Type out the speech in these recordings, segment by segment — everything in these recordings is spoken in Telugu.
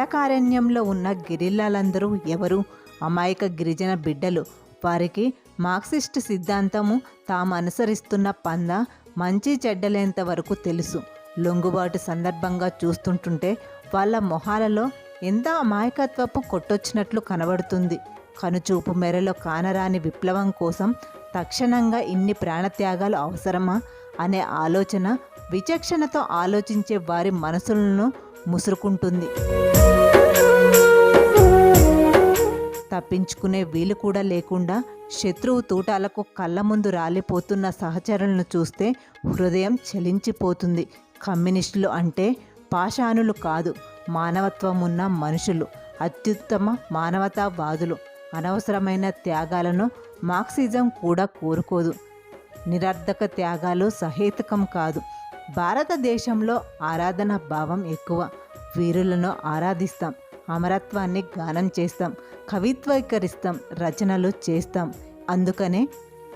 దండకారణ్యంలో ఉన్న గిరిల్లాలందరూ ఎవరు? అమాయక గిరిజన బిడ్డలు. వారికి మార్క్సిస్ట్ సిద్ధాంతము తాము అనుసరిస్తున్న పంద మంచి చెడ్డలేంత వరకు తెలుసు. లొంగుబాటు సందర్భంగా చూస్తుంటుంటే వాళ్ళ మొహాలలో ఎంత అమాయకత్వపు కొట్టొచ్చినట్లు కనబడుతుంది. కనుచూపు మెరలో కానరాని విప్లవం కోసం తక్షణంగా ఇన్ని ప్రాణత్యాగాలు అవసరమా? అనే ఆలోచన విచక్షణతో ఆలోచించే వారి మనసులను ముసురుకుంటుంది. తప్పించుకునే వీలు కూడా లేకుండా శత్రువు తూటాలకు కళ్ళ ముందు రాలిపోతున్న సహచరులను చూస్తే హృదయం చలించిపోతుంది. కమ్యూనిస్టులు అంటే పాషాణులు కాదు మానవత్వం ఉన్న మనుషులు అత్యుత్తమ మానవతావాదులు. అనవసరమైన త్యాగాలను మార్క్సిజం కూడా కోరుకోదు. నిరర్ధక త్యాగాలు సహేతుకం కాదు. భారతదేశంలో ఆరాధన భావం ఎక్కువ. వీరులను ఆరాధిస్తాం. అమరత్వాన్ని గానం చేస్తాం. కవిత్వీకరిస్తాం. రచనలు చేస్తాం. అందుకనే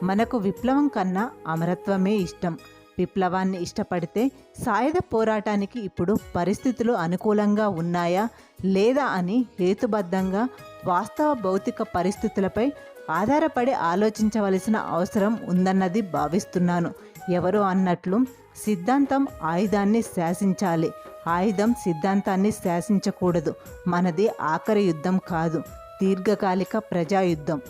మనకు విప్లవం కన్నా అమరత్వమే ఇష్టం. విప్లవాన్ని ఇష్టపడితే సాయుధ పోరాటానికి ఇప్పుడు పరిస్థితులు అనుకూలంగా ఉన్నాయా? లేదా అని హేతుబద్ధంగా వాస్తవ భౌతిక పరిస్థితులపై ఆధారపడి ఆలోచించవలసిన అవసరం ఉందన్నది భావిస్తున్నాను. ఎవరు అన్నట్లు సిద్ధాంతం ఆయుధాన్ని శాసించాలి. ఆయుధం సిద్ధాంతాన్ని శాసించకూడదు. మనది ఆఖరి యుద్ధం కాదు. దీర్ఘకాలిక ప్రజాయుద్ధం.